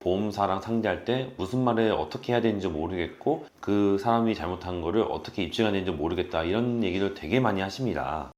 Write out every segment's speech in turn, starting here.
보험사랑 상대할 때 무슨 말을 어떻게 해야 되는지 모르겠고 그 사람이 잘못한 거를 어떻게 입증해야 되는지 모르겠다 이런 얘기를 되게 많이 하십니다.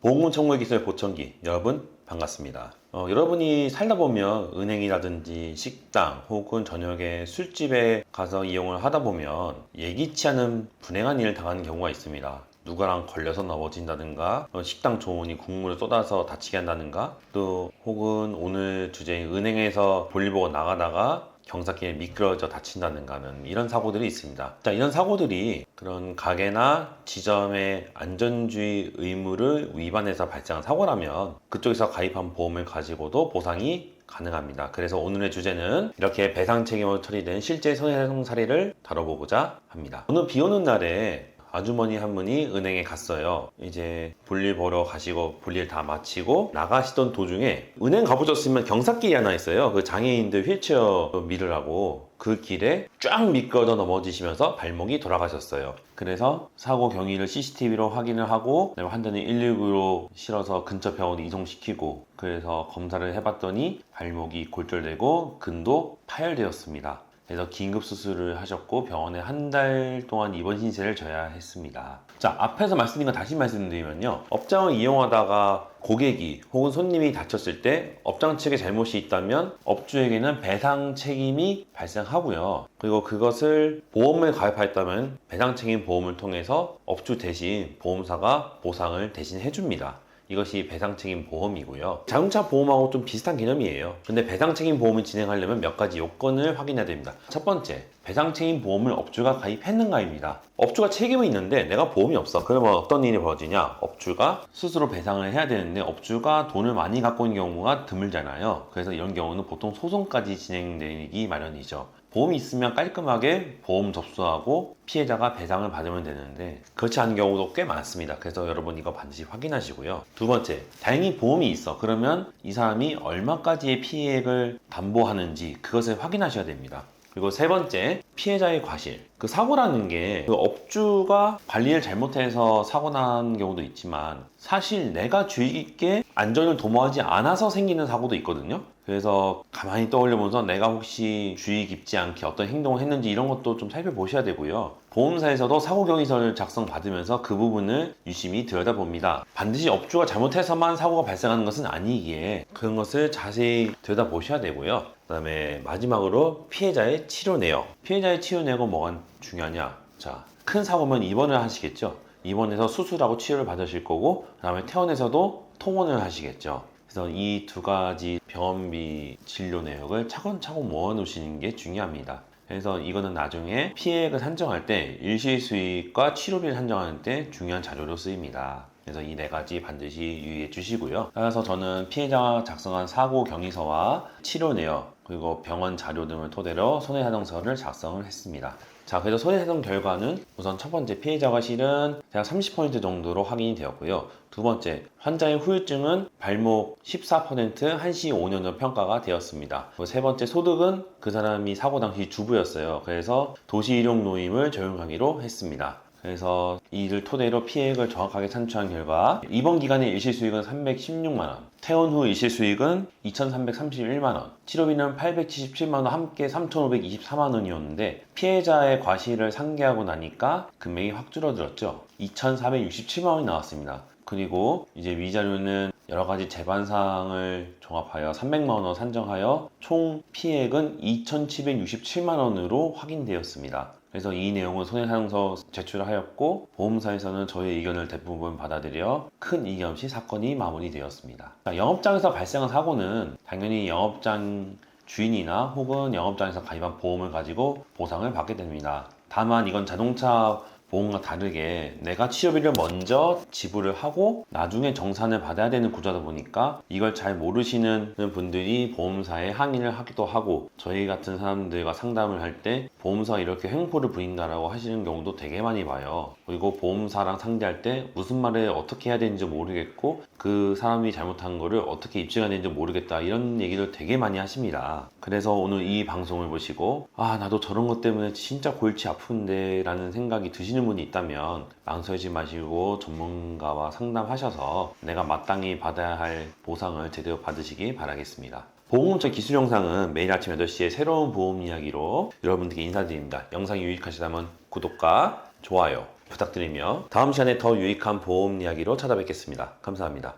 보험금 청구의 기술 보청기 여러분 반갑습니다. 어, 여러분이 살다 보면 은행이라든지 식당 혹은 저녁에 술집에 가서 이용을 하다 보면 예기치 않은 불행한 일을 당하는 경우가 있습니다. 누가랑 걸려서 넘어진다든가 어, 식당 조원이 국물을 쏟아서 다치게 한다든가 또 혹은 오늘 주제인 은행에서 볼일 보고 나가다가 경사길에 미끄러져 다친다든가는 이런 사고들이 있습니다. 자, 이런 사고들이 그런 가게나 지점의 안전주의 의무를 위반해서 발생한 사고라면 그쪽에서 가입한 보험을 가지고도 보상이 가능합니다. 그래서 오늘의 주제는 이렇게 배상 책임으로 처리된 실제 손해배상 사례를 다뤄보고자 합니다. 오늘 비 오는 날에 아주머니 한 분이 은행에 갔어요. 이제 볼일 보러 가시고 볼일 다 마치고 나가시던 도중에 은행 가보셨으면 경사길이 하나 있어요. 그 장애인들 휠체어 밀으라고 그 길에 쫙 미끄러져 넘어지시면서 발목이 돌아가셨어요. 그래서 사고 경위를 CCTV로 확인을 하고 환자는 119로 실어서 근처 병원에 이송시키고 그래서 검사를 해봤더니 발목이 골절되고 근도 파열되었습니다. 그래서 긴급 수술을 하셨고 병원에 한 달 동안 입원 신세를 져야 했습니다. 자 앞에서 말씀드린 거 다시 말씀드리면요 업장을 이용하다가 고객이 혹은 손님이 다쳤을 때 업장 측에 잘못이 있다면 업주에게는 배상 책임이 발생하고요 그리고 그것을 보험을 가입하였다면 배상 책임 보험을 통해서 업주 대신 보험사가 보상을 대신 해줍니다. 이것이 배상 책임 보험이고요. 자동차 보험하고 좀 비슷한 개념이에요. 근데 배상 책임 보험을 진행하려면 몇 가지 요건을 확인해야 됩니다. 첫 번째, 배상 책임 보험을 업주가 가입했는가입니다. 업주가 책임은 있는데 내가 보험이 없어. 그러면 어떤 일이 벌어지냐? 업주가 스스로 배상을 해야 되는데 업주가 돈을 많이 갖고 있는 경우가 드물잖아요. 그래서 이런 경우는 보통 소송까지 진행되기 마련이죠. 보험이 있으면 깔끔하게 보험 접수하고 피해자가 배상을 받으면 되는데 그렇지 않은 경우도 꽤 많습니다. 그래서 여러분 이거 반드시 확인하시고요. 두 번째, 다행히 보험이 있어. 그러면 이 사람이 얼마까지의 피해액을 담보하는지 그것을 확인하셔야 됩니다. 그리고 세 번째, 피해자의 과실. 그 사고라는 게 그 업주가 관리를 잘못해서 사고 난 경우도 있지만 사실 내가 주의 깊게 안전을 도모하지 않아서 생기는 사고도 있거든요. 그래서 가만히 떠올려보면서 내가 혹시 주의 깊지 않게 어떤 행동을 했는지 이런 것도 좀 살펴보셔야 되고요. 보험사에서도 사고 경위서를 작성 받으면서 그 부분을 유심히 들여다봅니다. 반드시 업주가 잘못해서만 사고가 발생하는 것은 아니기에 그런 것을 자세히 들여다보셔야 되고요. 그 다음에 마지막으로 피해자의 치료 내역. 피해자의 치료 내역은 뭐가 중요하냐? 자, 큰 사고면 입원을 하시겠죠. 입원해서 수술하고 치료를 받으실 거고, 그 다음에 퇴원해서도 통원을 하시겠죠. 그래서 이 두 가지 병원비 진료 내역을 차근차근 모아 놓으시는 게 중요합니다. 그래서 이거는 나중에 피해액을 산정할 때 일시 수익과 치료비를 산정할 때 중요한 자료로 쓰입니다. 그래서 이 네 가지 반드시 유의해 주시고요. 따라서 저는 피해자가 작성한 사고 경위서와 치료 내역 그리고 병원 자료 등을 토대로 손해사정서를 작성을 했습니다. 자, 그래서 손해사정 결과는 우선 첫 번째 피해자가 실은 대략 30% 정도로 확인이 되었고요. 두 번째, 환자의 후유증은 발목 14% 1시 5년으로 평가가 되었습니다. 세 번째, 소득은 그 사람이 사고 당시 주부였어요. 그래서 도시일용 노임을 적용하기로 했습니다. 그래서 이를 토대로 피해액을 정확하게 산출한 결과 이번 기간의 일시 수익은 316만 원, 퇴원 후 일시 수익은 2,331만 원, 치료비는 877만 원 함께 3,524만 원이었는데 피해자의 과실을 상계하고 나니까 금액이 확 줄어들었죠. 2,467만 원이 나왔습니다. 그리고 이제 위자료는 여러 가지 재반상을 종합하여 300만 원으로 산정하여 총 피해액은 2,767만 원으로 확인되었습니다. 그래서 이 내용은 손해사정서 제출하였고 보험사에서는 저의 의견을 대부분 받아들여 큰 이견 없이 사건이 마무리되었습니다. 자, 영업장에서 발생한 사고는 당연히 영업장 주인이나 혹은 영업장에서 가입한 보험을 가지고 보상을 받게 됩니다. 다만 이건 자동차 보험과 다르게 내가 치료비를 먼저 지불을 하고 나중에 정산을 받아야 되는 구조다 보니까 이걸 잘 모르시는 분들이 보험사에 항의를 하기도 하고 저희 같은 사람들과 상담을 할 때 보험사 이렇게 횡포를 부린다라고 하시는 경우도 되게 많이 봐요. 그리고 보험사랑 상대할 때 무슨 말을 어떻게 해야 되는지 모르겠고 그 사람이 잘못한 거를 어떻게 입증해야 되는지 모르겠다 이런 얘기를 되게 많이 하십니다. 그래서 오늘 이 방송을 보시고 아 나도 저런 것 때문에 진짜 골치 아픈데 라는 생각이 드시는 분이 있다면 망설이지 마시고 전문가와 상담하셔서 내가 마땅히 받아야 할 보상을 제대로 받으시기 바라겠습니다. 보험운전 기술 영상은 매일 아침 8시에 새로운 보험 이야기로 여러분들께 인사드립니다. 영상이 유익하시다면 구독과 좋아요 부탁드리며 다음 시간에 더 유익한 보험 이야기로 찾아뵙겠습니다. 감사합니다.